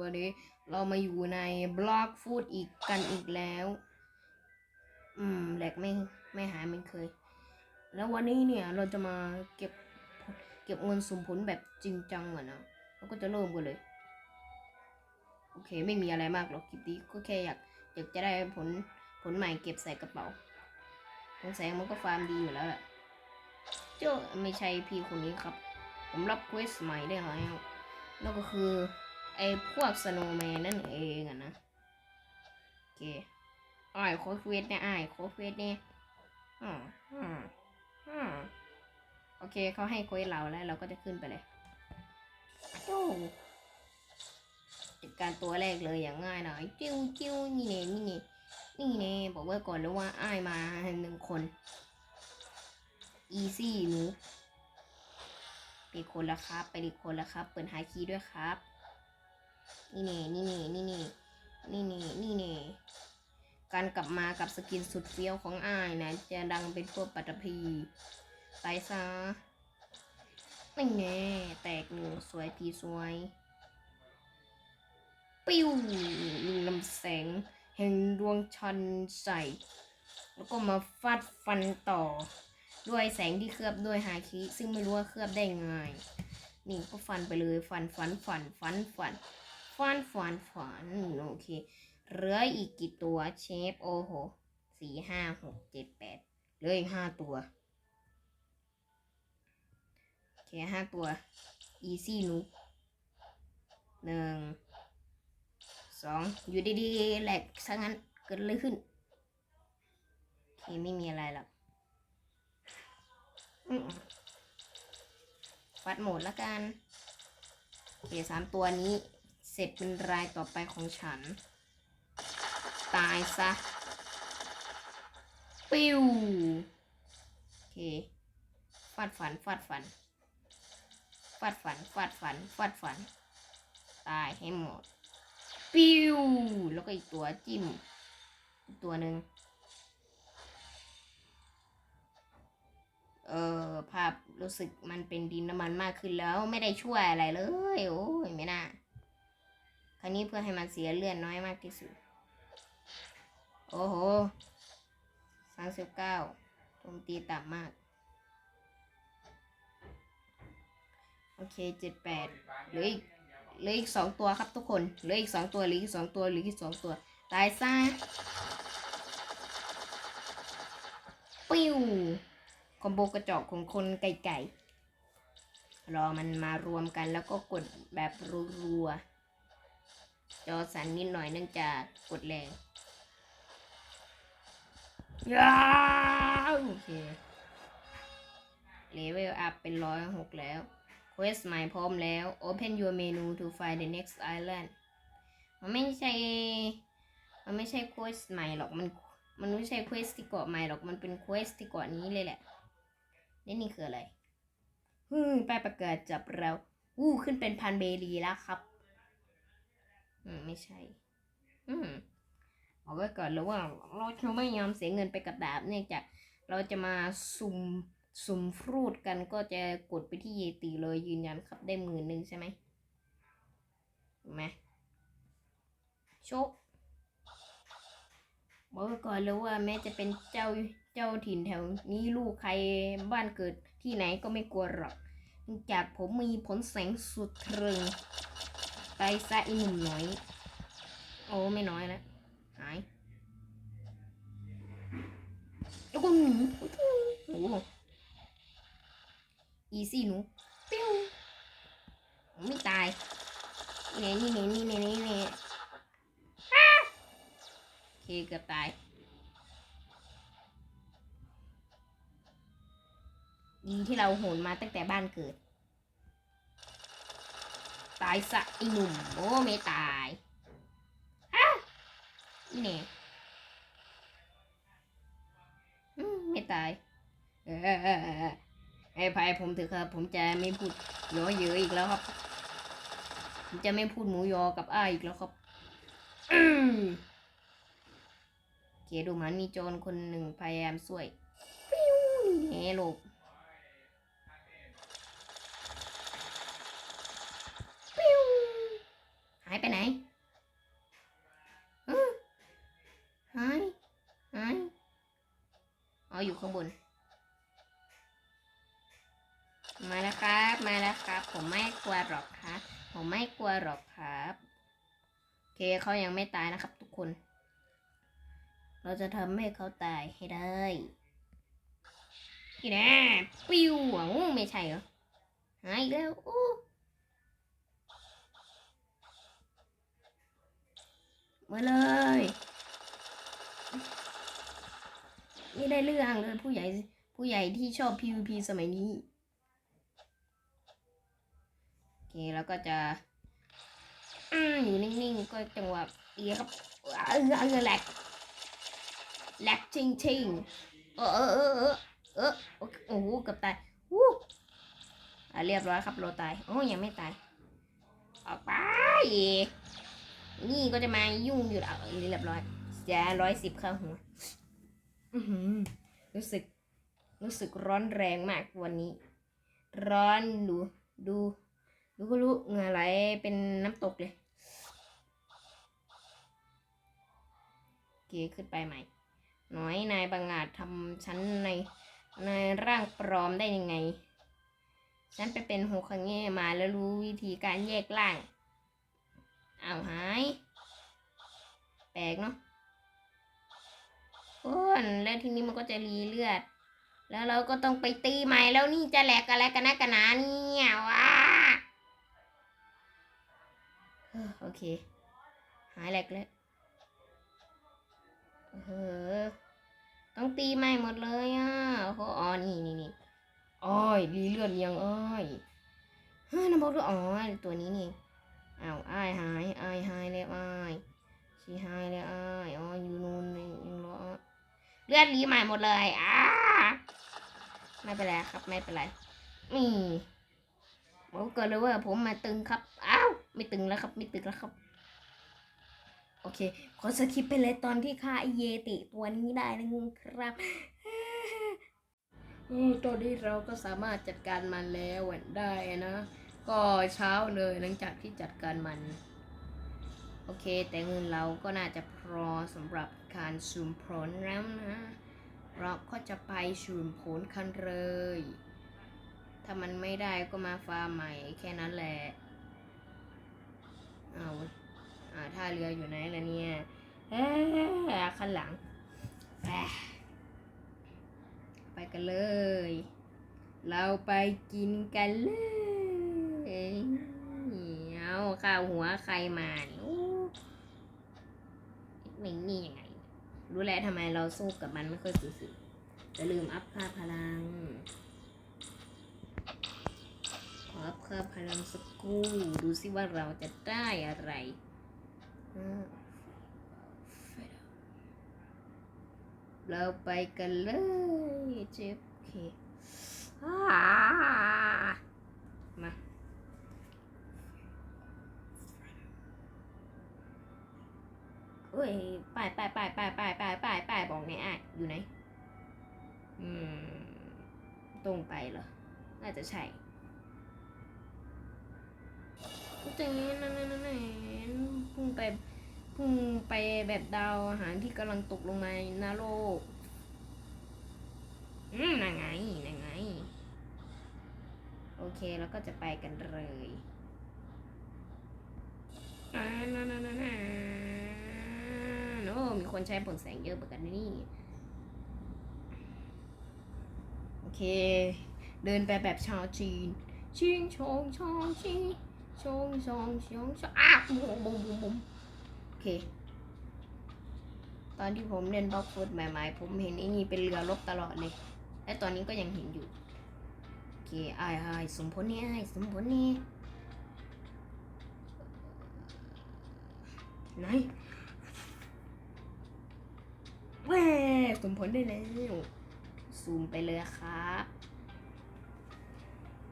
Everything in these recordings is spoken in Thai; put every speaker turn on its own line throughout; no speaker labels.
วันนี้เรามาอยู่ในบล็อกฟูดอีกกันอีกแล้ว อืมแหลกไม่ไม่หายเหมันเคย แล้ววันนี้เนี่ยเราจะมาเก็บเก็บเงินสมผลแบบจริงจังอะนนะเราก็จะเริ่มกันเลย โอเคไม่มีอะไรมากหรอกคลิปนี้ก็แค่อยากอยากจะได้ผลผลใหม่เก็บใส่กระเป๋าสงแสงมันก็ฟาร์มดีอยู่แล้วแหละเจ้าไม่ใช่พี่คนนี้ครับ ผมรับเควสใหม่ได้แล้วนั่นก็คือ ไอ้พวกสโนว์แมนนั่นเองอะนะโอเคอ้ายโค้ดเควสเนี่ยอ้ายโค้ดเควสเนี่ยอืมอืมอืมโอเคเขาให้เควสเราแล้วเราก็จะขึ้นไปเลยโอ้จัดการตัวแรกเลยอย่างง่ายหน่อยจิ้วจิ้วนี่เน่นี่เน่นี่เน่บอกไว้ก่อนเลยว่าอ้ายมาหนึ่งคนอีซี่หนูไปคนละครับ ไปดิคนละครับ เปิดหาคีย์ด้วยครับ นี่เน่นี่เน่นี่เน่นี่เน่นี่เน่การกลับมากับสกินสุดเฟี้ยวของอ้ายนะ จะดังเป็นพวกปัตภีไปซะไม่แน่แตกหนึ่งสวยพีสวย ปิ้วยิงลำแสง แห่งดวงชันใสแล้วก็มาฟาดฟันต่อ ด้วยแสงที่เคลือบด้วยฮาคิ ซึ่งไม่รู้ว่าเคลือบได้ไงนี่ก็ฟันไปเลยฟันฟันฟันฟันฟัน ฟันฟันฟันโอเคเหลืออีกกี่ตัวเชฟโอ้โหสี่ห้าหกเจ็ดแปดเหลืออีกห้าตัวโอเคห้าตัวอีซี่นุกหนึ่งสองอยู่ดีๆแหลกซะงั้นเกิดอะไรขึ้นโอเคไม่มีอะไรหรอกวัดโหมดละกันโอเคสามตัวนี้ เสร็จเป็นรายต่อไปของฉัน ตายซะ ปิ้ว โอเค ฟาดฝัน ฟาดฝัน ฟาดฝัน ฟาดฝัน ฟาดฝัน ตายให้หมด ปิ้ว แล้วก็อีกตัวจิ้ม ตัวหนึ่งเออภาพรู้สึกมันเป็นดินน้ำมันมากขึ้นแล้วไม่ได้ช่วยอะไรเลย โอ้ย ไม่น่า คราวนี้เพื่อให้มันเสียเลือดน้อยมากที่สุด โอ้โหสามสิบเก้าโจมตีต่ำมาก โอเคเจ็ดแปดเหลืออีกเหลืออีกสองตัวครับทุกคน เหลืออีกสองตัว เหลืออีกสองตัว เหลืออีกสองตัว ตายซะ ปิ้ว คอมโบกระจอกของคนไก่ๆรอมันมารวมกันแล้วก็กดแบบรัวๆ จอสั่นนิดหน่อยเนื่องจากกดแรงยาวโอเคเลเวลอัพเป็นร้อยหกแล้วเควสใหม่พร้อมแล้ว Open your menu to find the next island มันไม่ใช่ มันไม่ใช่เควสใหม่หรอก มัน มันไม่ใช่เควสที่เกาะใหม่หรอก มันเป็นเควสที่เกาะนี้เลยแหละนี่นี่คืออะไรฮึมป้ายประกาศจับเรา อู้ ขึ้นเป็นพันเบรีแล้วครับ อืม ไม่ใช่ อืมเอาไว้ก่อนแล้วว่า เราจะไม่ยอมเสียเงินไปกับดาบเนื่องจากเราจะมาสุ่มสุ่มฟรูดกันก็จะกดไปที่เยติเลยยืนยันครับได้หมื่นหนึ่งใช่ไหมเห็นไหมโชคบอกไว้ก่อนเลยว่าแม้จะเป็นเจ้าเจ้าถิ่นแถวนี้ลูกใครบ้านเกิดที่ไหนก็ไม่กลัวหรอกเนื่องจากผมมีผลแสงสุดตรึง ไปซะไอหนุ่มน้อย โอ้ไม่น้อยแล้วหายแล้วก็หนีโอ้โหอีซี่หนูปิ้วไม่ตายนี่นี่นี่นี่นี่นี่นี่อ้าโอเคเกือบตายดีที่เราโหนมาตั้งแต่บ้านเกิด ตายสะไอหนุ่มโอ้ไม่ตายอ้านี่เนี่ยไม่ตายเออเออเออเออให้ภัยผมเถอะครับ ผมจะไม่พูดยอเยอะอีกแล้วครับ ผมจะไม่พูดหมูยอกับอ้ายอีกแล้วครับอืมโอเคดูมันมีโจรคนหนึ่งพยายามช่วยปิ้วนี่แหลบ อ๋ออยู่ข้างบน มาแล้วครับ มาแล้วครับ ผมไม่กลัวหรอกครับผมไม่กลัวหรอกครับโอเคเขายังไม่ตายนะครับ ทุกคน เราจะทำให้เขาตายให้ได้ที่แน่ปิ้วอะไม่ใช่เหรอหายแล้วอู้มาเลย นี่ได้เรื่องเลยผู้ใหญ่ผู้ใหญ่ที่ชอบ PVP สมัยนี้ โอเคแล้วก็จะอืมอยู่นิ่งๆ ก็จังหวะเอียครับเออเออแหลกแหลกจริงๆเออเออเออเออเออโอ้โหเกือบตายวู้อะเรียบร้อยครับเราตายโอ้ยังไม่ตาย ออกไป นี่ก็จะมายุ่งอยู่แล้วเรียบร้อยจะร้อยสิบเข้าหัว รู้สึก รู้สึกร้อนแรงมากวันนี้ ร้อนดูดูดูก็รู้เหงื่อไหลเป็นน้ำตกเลยโอเคขึ้นไปใหม่ น้อยนายบังอาจทำฉันในในร่างปลอมได้ยังไง ฉันไปเป็นโฮคังเง่มาแล้วรู้วิธีการแยกร่างอ้าวหาย แปลกเนาะ คนแล้วทีนี้มันก็จะรีเลือด แล้วเราก็ต้องไปตีใหม่แล้วนี่จะแหลกอะไรกันนะกันหนาเนี่ยว้าโอเค หายแหลกแล้วเออต้องตีใหม่หมดเลยอะโอ้โหอ๋อนี่นี่นี่อ้อยรีเลือดยังอ้อยเฮ้ยน้ำบอกด้วยอ๋อตัวนี้นี่อ้าวอ้ายหายอ้ายหายแล้วอ้ายชีหายแล้วอ้ายอ๋ออยู่นู่นนี่ยังรอ เลือดรีใหม่หมดเลยอ้าไม่เป็นไรครับ ไม่เป็นไรนี่ผมเกิดเลยว่าผมมาตึงครับ อ้าว ไม่ตึงแล้วครับ ไม่ตึงแล้วครับ โอเค ขอสคิปไปเลยตอนที่ฆ่าไอเยติตัวนี้ได้นะครับอืมตอนนี้เราก็สามารถจัดการมันแล้วได้นะ ก็เช้าเลยหลังจากที่จัดการมัน โอเค แต่เงินเราก็น่าจะพ รอสำหรับการซูมผลแล้วนะ เราก็จะไปซูมผลกันเลย ถ้ามันไม่ได้ก็มาฟาร์มใหม่แค่นั้นแหละ เอาอ่าท่าเรืออยู่ไหนล่ะเนี่ยเอ๊ะข้างหลัง ไปกันเลย เราไปกินกันเลย เอาข้าวหัวใครมาเนี่ย ไม่นี่ยังไง รู้แล้วทำไมเราสู้กับมันไม่ค่อยสุดๆจะลืมอัพค่าพลัง ขอเพิ่มพลังสักครู่ ดูสิว่าเราจะได้อะไรอ่าเราไปกันเลยเจ็บเคอ่ามา เอ้ยไปไปไปไปไปไปไปไปบอกไงอะอยู่ไหน อืม ตรงไปเหรอ น่าจะใช่เจนนั่นนั่นนั่นพุ่งไปพุ่งไปแบบดาวอาหารที่กำลังตกลงมาในโลก อืมนั่นไงนั่นไง โอเค แล้วก็จะไปกันเลยอ่านั่นนั่นนั่นนั่น โอ้มีคนใช้ผลแสงเยอะเหมือนกันนี่ โอเค เดินไปแบบชาวจีน ชิงชงชงชิงชงชงชงชงอ้าวบุ้มบุ้มบุ้มบุ้มโอเค ตอนที่ผมเล่นบล็อกฟุตใหม่ๆ ผมเห็นไอ้นี่เป็นเรือรบตลอดเลย และตอนนี้ก็ยังเห็นอยู่ โอเคไอ้ไอ้สมผลนี่ไอ้สมผลนี่ไหน แหวสมผลได้แล้ว ซูมไปเลยครับ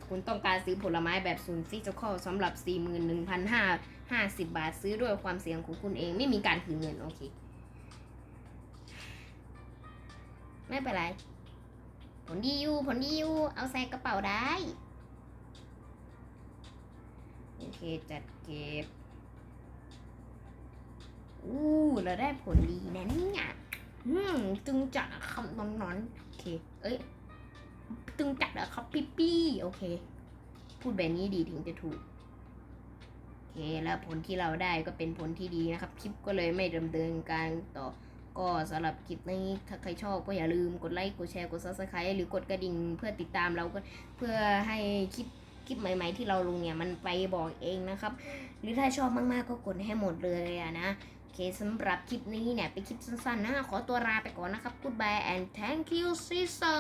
คุณต้องการซื้อผลไม้แบบศูนย์ฟิสิกอลสำหรับ 41,550 บาทซื้อด้วยความเสี่ยงของคุณเองไม่มีการคืนเงิน โอเค ไม่เป็นไร ผลดีอยู่ผลดีอยู่เอาใส่กระเป๋าได้ โอเค จัดเก็บอู้เราได้ผลดีนะเนี่ย อืมตึงจัดอะครับนอนนอนๆโอเค เอ้ย ตึงจัดอะครับพี่ปี้โอเค พูดแบบนี้ดีถึงจะถูก โอเค แล้วผลที่เราได้ก็เป็นผลที่ดีนะครับ คลิปก็เลยไม่ดำเนินการต่อ ก็สำหรับคลิปนี้ ถ้าใครชอบก็อย่าลืมกดไลค์ กดแชร์ กด subscribe หรือกดกระดิ่งเพื่อติดตามเราก็เพื่อให้คลิปคลิปใหม่ ๆ ที่เราลงเนี่ยมันไปบอกเองนะครับ หรือถ้าชอบมากๆก็กดให้หมดเลยอะนะ เคสำหรับคลิปนี้เนี่ยเป็นคลิปสั้นๆนะ ขอตัวลาไปก่อนนะครับ goodbye and thank you sister